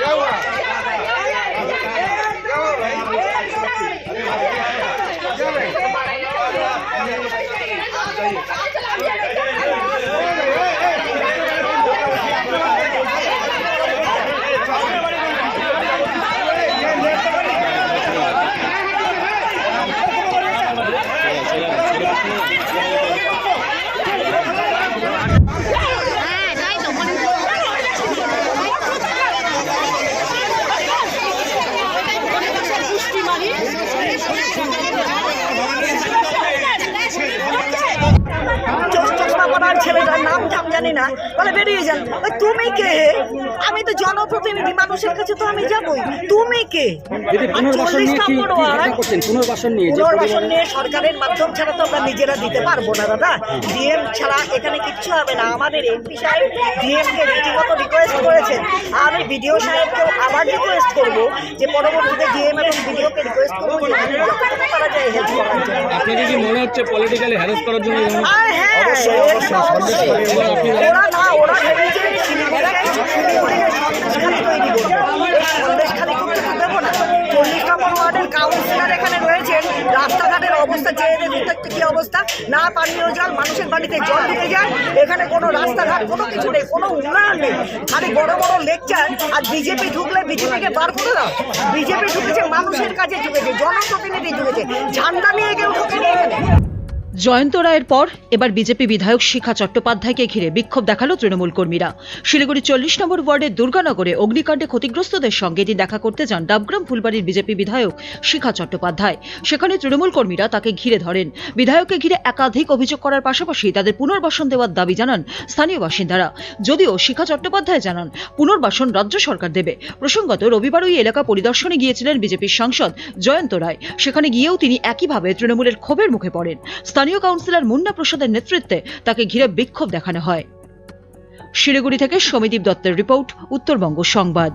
Yawa. জানি না। বলে বেরিয়ে যান। ওই তুমি কে? আমি তো জনপ্রতিনিধি মানুষের কাছে তো আমি যাবই। তুমি কে? পুনর্বাসন নিয়ে সরকারের মাধ্যম ছাড়া তো আমরা নিজেরা দিতে পারব না দাদা। ডিএম ছাড়া এখানে কিচ্ছু হবে না। আমাদের এমপি সাহেব ডিএম কে রীতিমতো রিকোয়েস্ট করেছেন। আমি বিডিও সাহেবকেও আবার রিকোয়েস্ট করব যে পরবর্তীতে ডিএম এবং বিডিওকে রিকোয়েস্ট করব যে এখানে যায় হেল্প করার জন্য আপনাকে কি মনে হচ্ছে পলিটিক্যালি হ্যারাস করার জন্য হ্যাঁ এটা অবশ্যই। ওরা না ওরা ভেবেছে শিলিগুড়িকে শিলিগুড়িকে সন্দেশখালি তৈরি করব এই সন্দেশখালি করতে দেবো না। চল্লিশ নম্বর কাউন্সিলর এখানে রয়েছেন। রাস্তাঘাটের অবস্থা চেয়ে দেখুন তো কি অবস্থা? না পানীয় জল মানুষের বাড়িতে জল ঢুকে যায়। এখানে কোনো রাস্তাঘাট কোনো কিছু নেই কোনো উন্নয়ন নেই। খালি বড় বড় লেকচার আর বিজেপি ঢুকলে বিজেপিকে বার করে দাও। বিজেপি ঢুকেছে মানুষের কাছে ঢুকেছে জনপ্রতিনিধি ঢুকেছে ঝান্ডা নিয়ে কেউ ঢুকেনি এখানে জয়ন্ত রায়ের পর এবার বিজেপি বিধায়ক শিখা চট্টোপাধ্যায়কে ঘিরে বিক্ষোভ দেখাল তৃণমূল কর্মীরা। শিলিগুড়ি চল্লিশ নম্বর ওয়ার্ডের দুর্গানগরে অগ্নিকাণ্ডে ক্ষতিগ্রস্তদের সঙ্গে এদিন দেখা করতে যান ডাবগ্রাম ফুলবাড়ির বিজেপি বিধায়ক শিখা চট্টোপাধ্যায়। সেখানে তৃণমূল কর্মীরা তাকে ঘিরে ধরেন। বিধায়ককে ঘিরে একাধিক অভিযোগ করার পাশাপাশি তাদের পুনর্বাসন দেওয়ার দাবি জানান স্থানীয় বাসিন্দারা। যদিও শিখা চট্টোপাধ্যায় জানান, পুনর্বাসন রাজ্য সরকার দেবে। প্রসঙ্গত রবিবার ওই এলাকা পরিদর্শনে গিয়েছিলেন বিজেপির সাংসদ জয়ন্ত রায়। সেখানে গিয়েও তিনি একইভাবে তৃণমূলের ক্ষোভের মুখে পড়েন। স্থানীয় কাউন্সিলর মুন্না প্রসাদের নেতৃত্বে তাকে ঘিরে বিক্ষোভ দেখানো হয়। শিলিগুড়ি থেকে সমীদীপ দত্তের রিপোর্ট, উত্তরবঙ্গ সংবাদ।